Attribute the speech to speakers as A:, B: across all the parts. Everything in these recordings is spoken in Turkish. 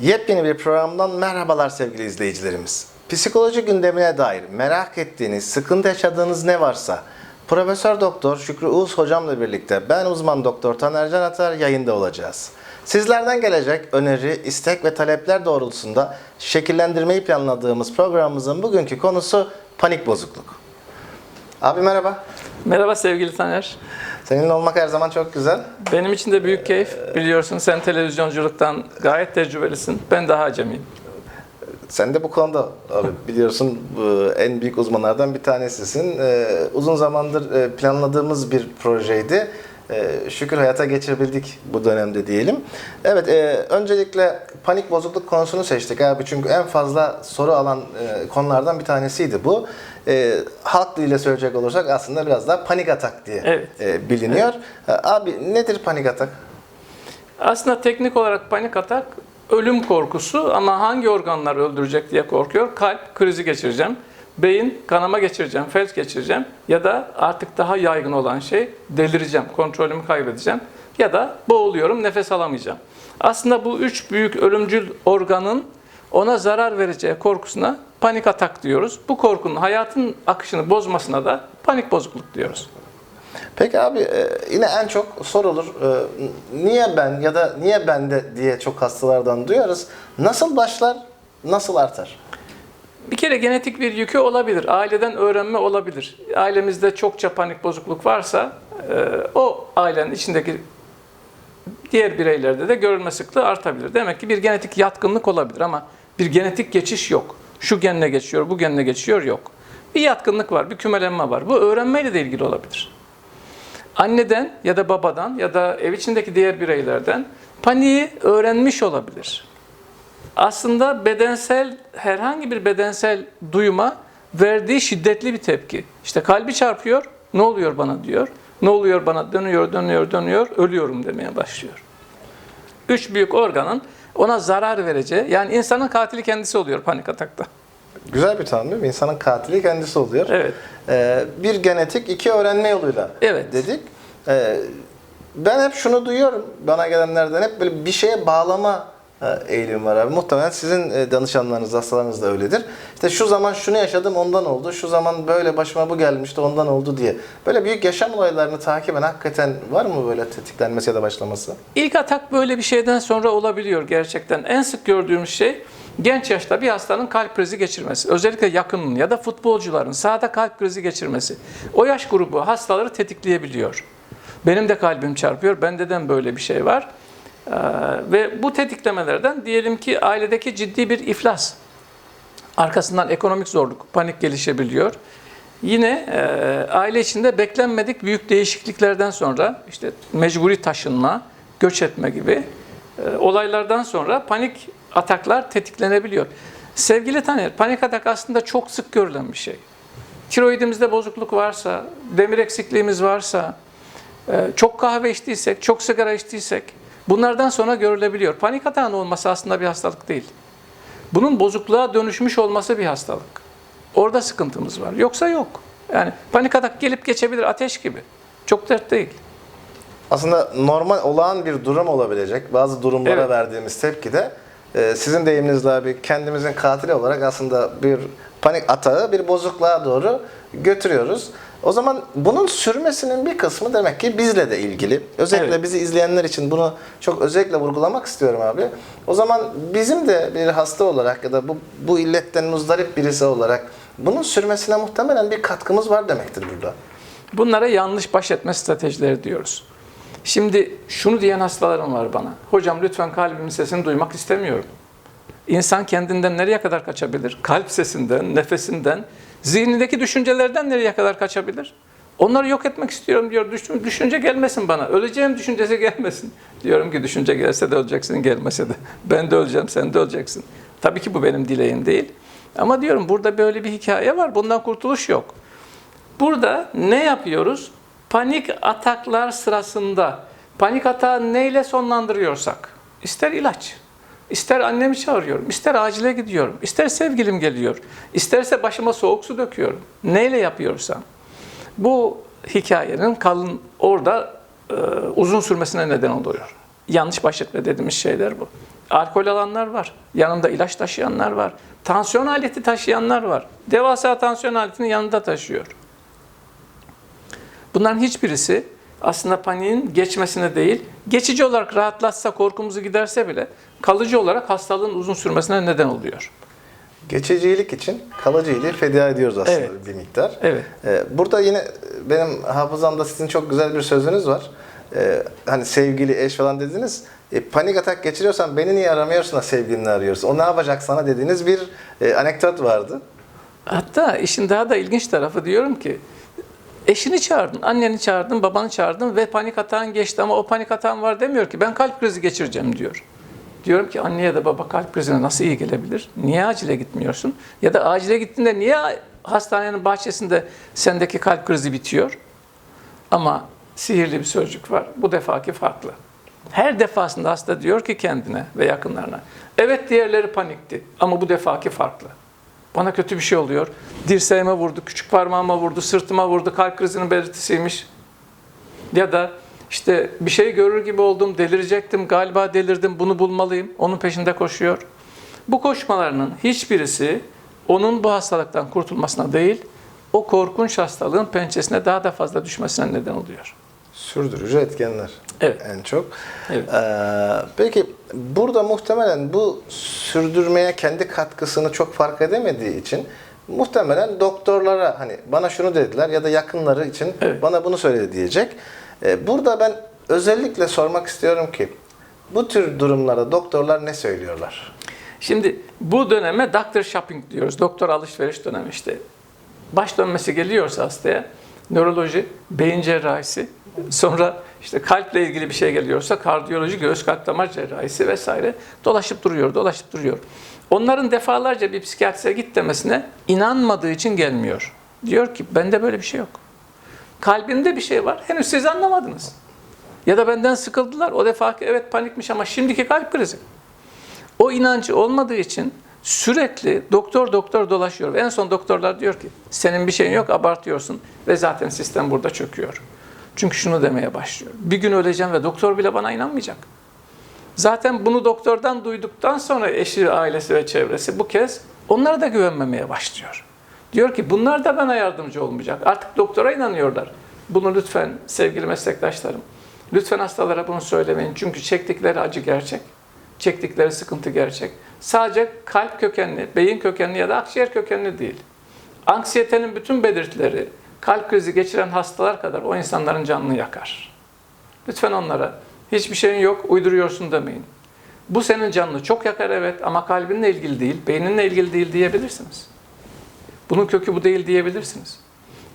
A: Yepyeni bir programdan merhabalar sevgili izleyicilerimiz. Psikoloji gündemine dair merak ettiğiniz, sıkıntı yaşadığınız ne varsa Profesör Doktor Şükrü Uğuz hocamla birlikte ben uzman doktor Taner Can Atar yayında olacağız. Sizlerden gelecek öneri, istek ve talepler doğrultusunda şekillendirmeyi planladığımız programımızın bugünkü konusu panik bozukluk. Abi merhaba.
B: Merhaba sevgili Taner.
A: Seninle olmak her zaman çok güzel.
B: Benim için de büyük keyif. Biliyorsun sen televizyonculuktan gayet tecrübelisin. Ben daha acemiyim.
A: Sen de bu konuda abi biliyorsun bu en büyük uzmanlardan bir tanesisin. Ee, uzun zamandır e, planladığımız bir projeydi. Ee, şükür hayata geçirebildik bu dönemde diyelim. Evet, e, öncelikle panik bozukluk konusunu seçtik abi çünkü en fazla soru alan e, konulardan bir tanesiydi bu. E, halk diliyle söyleyecek olursak aslında biraz daha panik atak diye
B: Evet.
A: e, biliniyor. E, Abi nedir panik atak?
B: Aslında teknik olarak panik atak ölüm korkusu ama hangi organlar öldürecek diye korkuyor. Kalp krizi geçireceğim, beyin kanama geçireceğim, felç geçireceğim ya da artık daha yaygın olan şey delireceğim, kontrolümü kaybedeceğim ya da boğuluyorum, nefes alamayacağım. Aslında bu üç büyük ölümcül organın ona zarar vereceği korkusuna panik atak diyoruz. Bu korkunun hayatın akışını bozmasına da panik bozukluk diyoruz.
A: Peki abi e, yine en çok sorulur. E, Niye ben ya da niye bende diye çok hastalardan duyarız. Nasıl başlar, nasıl artar?
B: Bir kere genetik bir yükü olabilir. Aileden öğrenme olabilir. Ailemizde çokça panik bozukluk varsa e, o ailenin içindeki diğer bireylerde de görülme sıklığı artabilir. Demek ki bir genetik yatkınlık olabilir ama bir genetik geçiş yok. Şu genle geçiyor, bu genle geçiyor yok. Bir yatkınlık var, bir kümelenme var. Bu öğrenmeyle de ilgili olabilir. Anneden ya da babadan ya da ev içindeki diğer bireylerden paniği öğrenmiş olabilir aslında bedensel herhangi bir bedensel duyuma verdiği şiddetli bir tepki. İşte kalbi çarpıyor, ne oluyor bana diyor. Ne oluyor bana dönüyor, dönüyor, dönüyor, ölüyorum demeye başlıyor. Üç büyük organın ona zarar vereceği, yani insanın katili kendisi oluyor panik atakta.
A: Güzel bir tanım değil mi? İnsanın katili kendisi oluyor.
B: Evet.
A: E, bir genetik, iki öğrenme yoluyla
B: Evet.
A: dedik. E, ben hep şunu duyuyorum bana gelenlerden hep böyle bir şeye bağlama eğilim var abi. Muhtemelen sizin e, danışanlarınız, hastalarınız da öyledir. İşte şu zaman şunu yaşadım ondan oldu, şu zaman böyle başıma bu gelmişti ondan oldu diye. Böyle büyük yaşam olaylarını takiben hakikaten var mı böyle tetiklenmesi ya da başlaması?
B: İlk atak böyle bir şeyden sonra olabiliyor gerçekten. En sık gördüğümüz şey genç yaşta bir hastanın kalp krizi geçirmesi. Özellikle yakının ya da futbolcuların sahada kalp krizi geçirmesi. O yaş grubu hastaları tetikleyebiliyor. Benim de kalbim çarpıyor. Bende de böyle bir şey var. Ee, ve bu tetiklemelerden diyelim ki ailedeki ciddi bir iflas. Arkasından ekonomik zorluk, panik gelişebiliyor. Yine e, aile içinde beklenmedik büyük değişikliklerden sonra işte mecburi taşınma, göç etme gibi e, olaylardan sonra panik ataklar tetiklenebiliyor. Sevgili Taner, panik atak aslında çok sık görülen bir şey. Tiroidimizde bozukluk varsa, demir eksikliğimiz varsa, e, çok kahve içtiysek, çok sigara içtiysek bunlardan sonra görülebiliyor. Panik atağın olması aslında bir hastalık değil. Bunun bozukluğa dönüşmüş olması bir hastalık. Orada sıkıntımız var. Yoksa yok. Yani panik atak gelip geçebilir ateş gibi. Çok dert değil.
A: Aslında normal olağan bir durum olabilecek bazı durumlara
B: Evet.
A: verdiğimiz tepki de e, sizin deyiminizle abi kendimizin katili olarak aslında bir panik atağı bir bozukluğa doğru götürüyoruz. O zaman bunun sürmesinin bir kısmı demek ki bizle de ilgili. Özellikle
B: Evet.
A: bizi izleyenler için bunu çok özellikle vurgulamak istiyorum abi. O zaman bizim de bir hasta olarak ya da bu, bu illetten muzdarip birisi olarak bunun sürmesine muhtemelen bir katkımız var demektir burada.
B: Bunlara yanlış baş etme stratejileri diyoruz. Şimdi şunu diyen hastalarım var bana. Hocam lütfen kalbimin sesini duymak istemiyorum. İnsan kendinden nereye kadar kaçabilir? Kalp sesinden, nefesinden, zihnindeki düşüncelerden nereye kadar kaçabilir? Onları yok etmek istiyorum diyor. Düşün, düşünce gelmesin bana. Öleceğim düşüncesi gelmesin. Diyorum ki düşünce gelse de öleceksin, gelmese de. Ben de öleceğim, sen de öleceksin. Tabii ki bu benim dileğim değil. Ama diyorum burada böyle bir hikaye var. Bundan kurtuluş yok. Burada ne yapıyoruz? Panik ataklar sırasında panik atağı neyle sonlandırıyorsak, ister ilaç, ister annemi çağırıyorum, ister acile gidiyorum, ister sevgilim geliyor, isterse başıma soğuk su döküyorum. Neyle yapıyorsam bu hikayenin kalın orada e, uzun sürmesine neden oluyor. Yanlış baş etme dediğimiz şeyler bu. Alkol alanlar var. Yanında ilaç taşıyanlar var. Tansiyon aleti taşıyanlar var. Devasa tansiyon aletini yanında taşıyor. Bunların hiçbirisi aslında paniğin geçmesine değil, geçici olarak rahatlatsa, korkumuzu giderse bile kalıcı olarak hastalığın uzun sürmesine neden oluyor.
A: Geçicilik için kalıcı iyiliği feda ediyoruz aslında
B: Evet.
A: bir miktar.
B: Evet.
A: Ee, Burada yine benim hafızamda sizin çok güzel bir sözünüz var. Ee, hani sevgili eş falan dediniz. E, panik atak geçiriyorsan beni niye aramıyorsun da sevgilini arıyorsun? O ne yapacak sana dediğiniz bir e, anekdot vardı.
B: Hatta işin daha da ilginç tarafı diyorum ki eşini çağırdın, anneni çağırdın, babanı çağırdın ve panik atağın geçti ama o panik atağın var demiyor ki ben kalp krizi geçireceğim diyor. Diyorum ki anne ya da baba kalp krizine nasıl iyi gelebilir? Niye acile gitmiyorsun? Ya da acile gittiğinde niye hastanenin bahçesinde sendeki kalp krizi bitiyor? Ama sihirli bir sözcük var. Bu defaki farklı. Her defasında hasta diyor ki kendine ve yakınlarına. Evet diğerleri panikti ama bu defaki farklı. Bana kötü bir şey oluyor. Dirseğime vurdu, küçük parmağıma vurdu, sırtıma vurdu, kalp krizinin belirtisiymiş. Ya da işte bir şey görür gibi oldum, delirecektim, galiba delirdim, bunu bulmalıyım. Onun peşinde koşuyor. Bu koşmalarının hiçbirisi onun bu hastalıktan kurtulmasına değil, o korkunç hastalığın pençesine daha da fazla düşmesine neden oluyor.
A: Sürdürücü etkenler
B: Evet.
A: en çok.
B: Evet.
A: Ee, peki burada muhtemelen bu sürdürmeye kendi katkısını çok fark edemediği için muhtemelen doktorlara hani bana şunu dediler ya da yakınları için
B: Evet.
A: bana bunu söyledi diyecek. Ee, burada ben özellikle sormak istiyorum ki bu tür durumlarda doktorlar ne söylüyorlar?
B: Şimdi bu döneme doctor shopping diyoruz. Doktor alışveriş dönemi işte. Baş dönmesi geliyorsa hastaya nöroloji, beyin cerrahisi, sonra işte kalple ilgili bir şey geliyorsa kardiyoloji, göğüs kalp damar cerrahisi vesaire dolaşıp duruyor, dolaşıp duruyor. Onların defalarca bir psikiyatriste git demesine inanmadığı için gelmiyor. Diyor ki bende böyle bir şey yok. Kalbinde bir şey var. Henüz siz anlamadınız. Ya da benden sıkıldılar. O defa ki evet panikmiş ama şimdiki kalp krizi. O inancı olmadığı için sürekli doktor doktor dolaşıyor. En son doktorlar diyor ki senin bir şeyin yok abartıyorsun ve zaten sistem burada çöküyor. Çünkü şunu demeye başlıyor. Bir gün öleceğim ve doktor bile bana inanmayacak. Zaten bunu doktordan duyduktan sonra eşi, ailesi ve çevresi bu kez onlara da güvenmemeye başlıyor. Diyor ki bunlar da bana yardımcı olmayacak. Artık doktora inanıyorlar. Bunu lütfen sevgili meslektaşlarım, lütfen hastalara bunu söylemeyin. Çünkü çektikleri acı gerçek, çektikleri sıkıntı gerçek. Sadece kalp kökenli, beyin kökenli ya da akciğer kökenli değil. Anksiyetenin bütün belirtileri kalp krizi geçiren hastalar kadar o insanların canını yakar. Lütfen onlara hiçbir şeyin yok, uyduruyorsun demeyin. Bu senin canını çok yakar evet ama kalbinle ilgili değil, beyninle ilgili değil diyebilirsiniz. Bunun kökü bu değil diyebilirsiniz.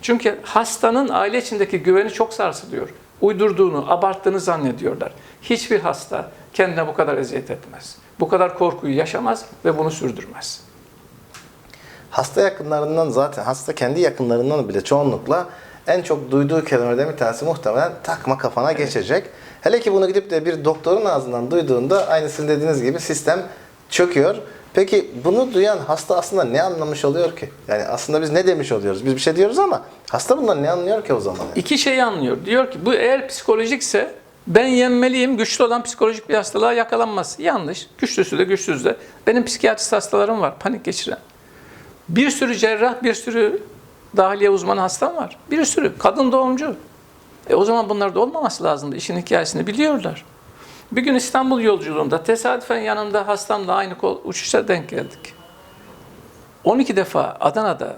B: Çünkü hastanın aile içindeki güveni çok sarsılıyor. Uydurduğunu, abarttığını zannediyorlar. Hiçbir hasta kendine bu kadar eziyet etmez. Bu kadar korkuyu yaşamaz ve bunu sürdürmez.
A: Hasta yakınlarından zaten hasta kendi yakınlarından bile çoğunlukla en çok duyduğu kelimelerden bir tanesi muhtemelen takma kafana geçecek. Hele ki bunu gidip de bir doktorun ağzından duyduğunda aynı sizin dediğiniz gibi sistem çöküyor. Peki bunu duyan hasta aslında ne anlamış oluyor ki? Yani aslında biz ne demiş oluyoruz? Biz bir şey diyoruz ama hasta bundan ne anlıyor ki o zaman? yani?
B: İki şeyi anlıyor. Diyor ki bu eğer psikolojikse ben yenmeliyim, güçlü olan psikolojik bir hastalığa yakalanmaz. Yanlış. Güçlüsü de güçsüz de. Benim psikiyatrist hastalarım var, panik geçiren. Bir sürü cerrah, bir sürü dahiliye uzmanı hastam var. Bir sürü. Kadın doğumcu. E o zaman bunlar da olmaması lazımdı. İşin hikayesini biliyorlar. Bir gün İstanbul yolculuğunda tesadüfen yanımda hastamla aynı kol uçuşa denk geldik. 12 defa Adana'da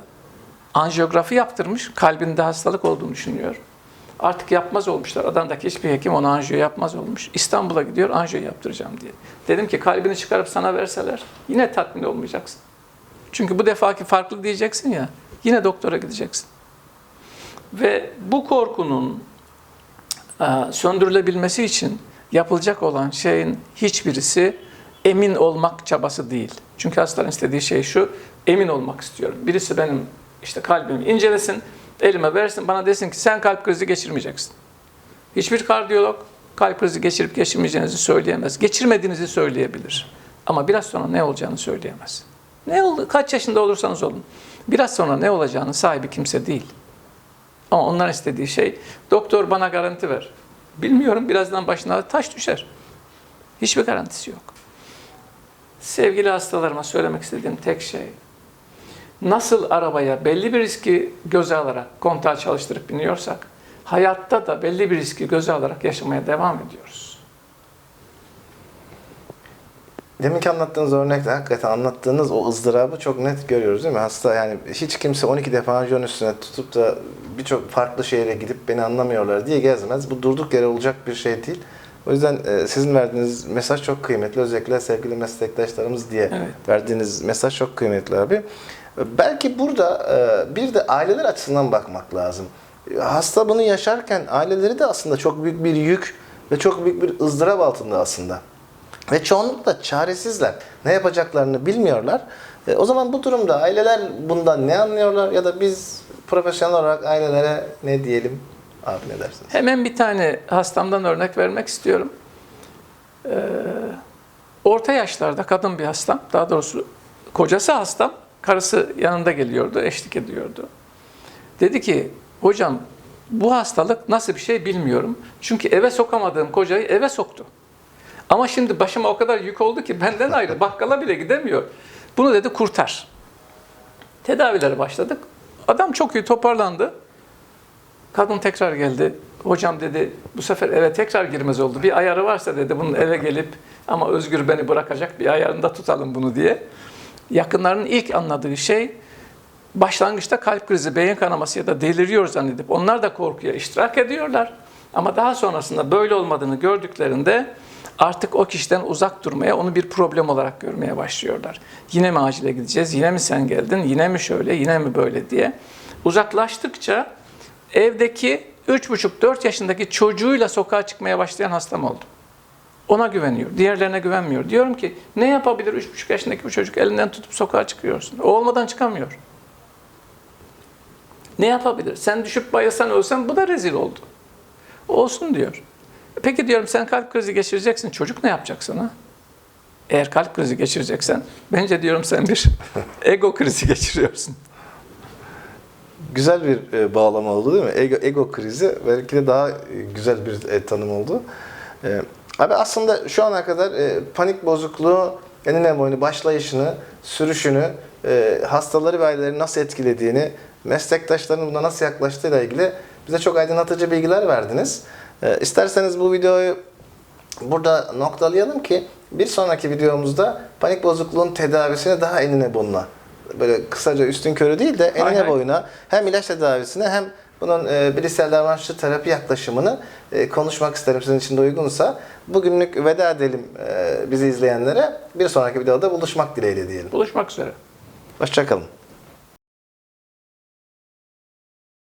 B: anjiyografi yaptırmış, kalbinde hastalık olduğunu düşünüyor. Artık yapmaz olmuşlar. Adana'daki hiçbir hekim ona anjiyo yapmaz olmuş. İstanbul'a gidiyor, anjiyo yaptıracağım diye. Dedim ki kalbini çıkarıp sana verseler yine tatmin olmayacaksın. Çünkü bu defaki farklı diyeceksin ya, yine doktora gideceksin. Ve bu korkunun söndürülebilmesi için yapılacak olan şeyin hiçbirisi emin olmak çabası değil. Çünkü hastaların istediği şey şu, emin olmak istiyorum. Birisi benim işte kalbimi incelesin, elime versin, bana desin ki sen kalp krizi geçirmeyeceksin. Hiçbir kardiyolog kalp krizi geçirip geçirmeyeceğinizi söyleyemez. Geçirmediğinizi söyleyebilir. Ama biraz sonra ne olacağını söyleyemez. Ne oldu? Kaç yaşında olursanız olun. Biraz sonra ne olacağının sahibi kimse değil. Ama onlar istediği şey, doktor bana garanti ver. Bilmiyorum birazdan başına taş düşer. Hiçbir garantisi yok. Sevgili hastalarıma söylemek istediğim tek şey, nasıl arabaya belli bir riski göze alarak kontağı çalıştırıp biniyorsak, hayatta da belli bir riski göze alarak yaşamaya devam ediyoruz.
A: Deminki anlattığınız örnekte hakikaten anlattığınız o ızdırabı çok net görüyoruz değil mi? Hasta yani hiç kimse 12 defa anjiyon üstüne tutup da birçok farklı şehre gidip beni anlamıyorlar diye gezmez. Bu durduk yere olacak bir şey değil. O yüzden e, sizin verdiğiniz mesaj çok kıymetli. Özellikle sevgili meslektaşlarımız diye
B: Evet.
A: verdiğiniz mesaj çok kıymetli abi. E, Belki burada e, bir de aileler açısından bakmak lazım. Hasta bunu yaşarken aileleri de aslında çok büyük bir yük ve çok büyük bir ızdırap altında aslında. Ve çoğunlukla çaresizler. Ne yapacaklarını bilmiyorlar. E, o zaman bu durumda aileler bundan ne anlıyorlar ya da biz profesyonel olarak ailelere ne diyelim? Abi ne dersiniz?
B: Hemen bir tane hastamdan örnek vermek istiyorum. Ee, orta yaşlarda kadın bir hastam, daha doğrusu kocası hastam, karısı yanında geliyordu, eşlik ediyordu. Dedi ki, hocam bu hastalık nasıl bir şey bilmiyorum. Çünkü eve sokamadığım kocayı eve soktu. Ama şimdi başıma o kadar yük oldu ki benden ayrı bakkala bile gidemiyor. Bunu dedi kurtar. Tedavilere başladık. Adam çok iyi toparlandı. Kadın tekrar geldi. Hocam dedi bu sefer eve tekrar girmez oldu. Bir ayarı varsa dedi bunun eve gelip ama Özgür beni bırakacak bir ayarında tutalım bunu diye. Yakınlarının ilk anladığı şey başlangıçta kalp krizi, beyin kanaması ya da deliriyor zannedip onlar da korkuya iştirak ediyorlar. Ama daha sonrasında böyle olmadığını gördüklerinde artık o kişiden uzak durmaya, onu bir problem olarak görmeye başlıyorlar. Yine mi acile gideceğiz, yine mi sen geldin, yine mi şöyle, yine mi böyle diye. Uzaklaştıkça evdeki 3,5-4 yaşındaki çocuğuyla sokağa çıkmaya başlayan hastam oldu. Ona güveniyor, diğerlerine güvenmiyor. Diyorum ki ne yapabilir 3,5 yaşındaki bu çocuk elinden tutup sokağa çıkıyorsun. O olmadan çıkamıyor. Ne yapabilir? Sen düşüp bayılsan ölsen bu da rezil oldu. Olsun diyor. Peki diyorum sen kalp krizi geçireceksin. Çocuk ne yapacak sana? Eğer kalp krizi geçireceksen bence diyorum sen bir ego krizi geçiriyorsun.
A: Güzel bir e, bağlama oldu değil mi? Ego, ego krizi belki de daha e, güzel bir e, tanım oldu. E, abi aslında şu ana kadar e, panik bozukluğu enine boyunu başlayışını, sürüşünü, e, hastaları ve aileleri nasıl etkilediğini, meslektaşların buna nasıl yaklaştığıyla ilgili bize çok aydınlatıcı bilgiler verdiniz. E, isterseniz bu videoyu burada noktalayalım ki bir sonraki videomuzda panik bozukluğun tedavisine daha enine boyuna böyle kısaca üstün körü değil de enine
B: hay.
A: boyuna hem ilaç tedavisine hem bunun e, bilişsel davranışçı terapi yaklaşımını e, konuşmak isterim sizin için de uygunsa. Bugünlük veda edelim e, bizi izleyenlere. Bir sonraki videoda buluşmak dileğiyle diyelim.
B: Buluşmak üzere.
A: Hoşçakalın.